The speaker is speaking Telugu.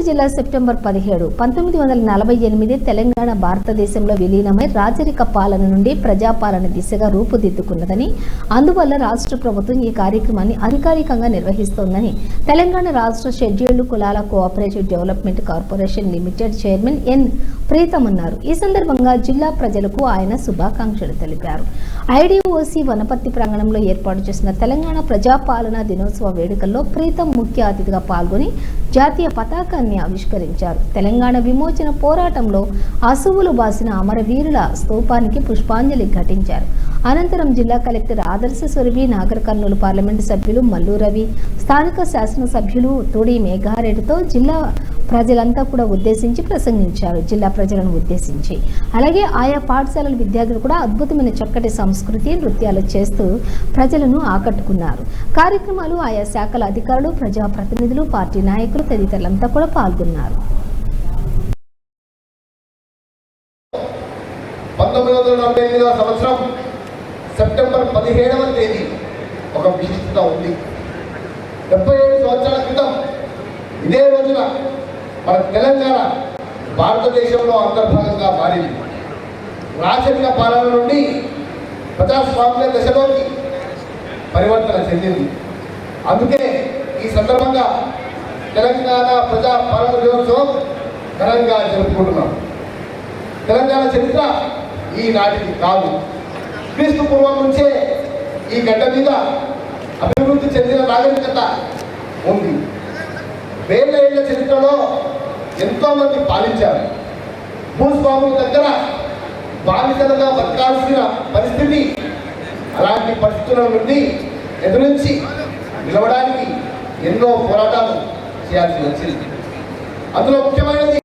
రంగారెడ్డి జిల్లా సెప్టెంబర్ పదిహేడు పంతొమ్మిది వందల నలభై ఎనిమిది తెలంగాణ భారతదేశంలో విలీనమై రాజరిక పాలన నుండి ప్రజాపాలన దిశగా రూపుదిద్దుకున్నదని అందువల్ల రాష్ట్ర ప్రభుత్వం ఈ కార్యక్రమాన్ని అధికారికంగా నిర్వహిస్తోందని తెలంగాణ రాష్ట్ర షెడ్యూల్డ్ కులాల cooperative development corporation limited chairman N Preetham అన్నారు. ఈ సందర్భంగా జిల్లా ప్రజలకు ఆయన శుభాకాంక్షలు తెలిపారు. ఐడిఓసి వనపర్తి ప్రాంగణంలో ఏర్పాటు చేసిన తెలంగాణ ప్రజాపాలన దినోత్సవ వేడుకల్లో ప్రీతం ముఖ్య అతిథిగా పాల్గొని జాతీయ పతాకాన్ని ఆవిష్కరించారు. తెలంగాణ విమోచన పోరాటంలో అసువులు బాసిన అమరవీరుల స్తూపానికి పుష్పాంజలి ఘటించారు. అనంతరం జిల్లా కలెక్టర్ ఆదర్శ స్వరూపి నాగర్ కర్నూలు పార్లమెంటు సభ్యులు మల్లు రవి స్థానిక శాసనసభ్యులు తుడి మేఘారెడ్డితో జిల్లా ప్రజలంతా కూడా ఉద్దేశించి ప్రసంగించారు. జిల్లా ప్రజలను ఉద్దేశించి. అలాగే ఆయా పాఠశాలల విద్యార్థులు కూడా అద్భుతమైన చక్కటి సంస్కృతి నృత్యాలు చేస్తూ ప్రజలను ఆకట్టుకున్నారు. కార్యక్రమాలు ఆయా శాఖల అధికారులు ప్రజాప్రతినిధులు పార్టీ నాయకులు తదితరులంతా కూడా పాల్గొన్నారు. పంతొమ్మిది వందల ఎనిమిదవ సంవత్సరం సెప్టెంబర్ పదిహేడవ తేదీ ఒక విశిష్టత ఉంది. డెబ్బై ఏడు సంవత్సరాల క్రితం ఇదే రోజున మన తెలంగాణ భారతదేశంలో అంతర్భాగంగా మారింది. రాచరిక పాలన నుండి ప్రజాస్వామ్య దశలోకి పరివర్తన చెందింది. అందుకే ఈ సందర్భంగా తెలంగాణ ప్రజా పాలన దినోత్సవం ఘనంగా జరుపుకుంటున్నాం. తెలంగాణ చరిత్ర ఈనాటిది కాదు. క్రీస్తు పూర్వం నుంచే ఈ గడ్డ మీద అభివృద్ధి చెందిన నాగరికత ఉంది. వేల ఏళ్ళ చరిత్రలో ఎంతో మంది పాలించారు. భూస్వాముల దగ్గర బాధితులుగా బతకాల్సిన పరిస్థితి అలాంటి పరిస్థితుల నుండి ఎదురించి నిలవడానికి ఎన్నో పోరాటాలు చేయాల్సి వచ్చింది. అందులో ముఖ్యమైనది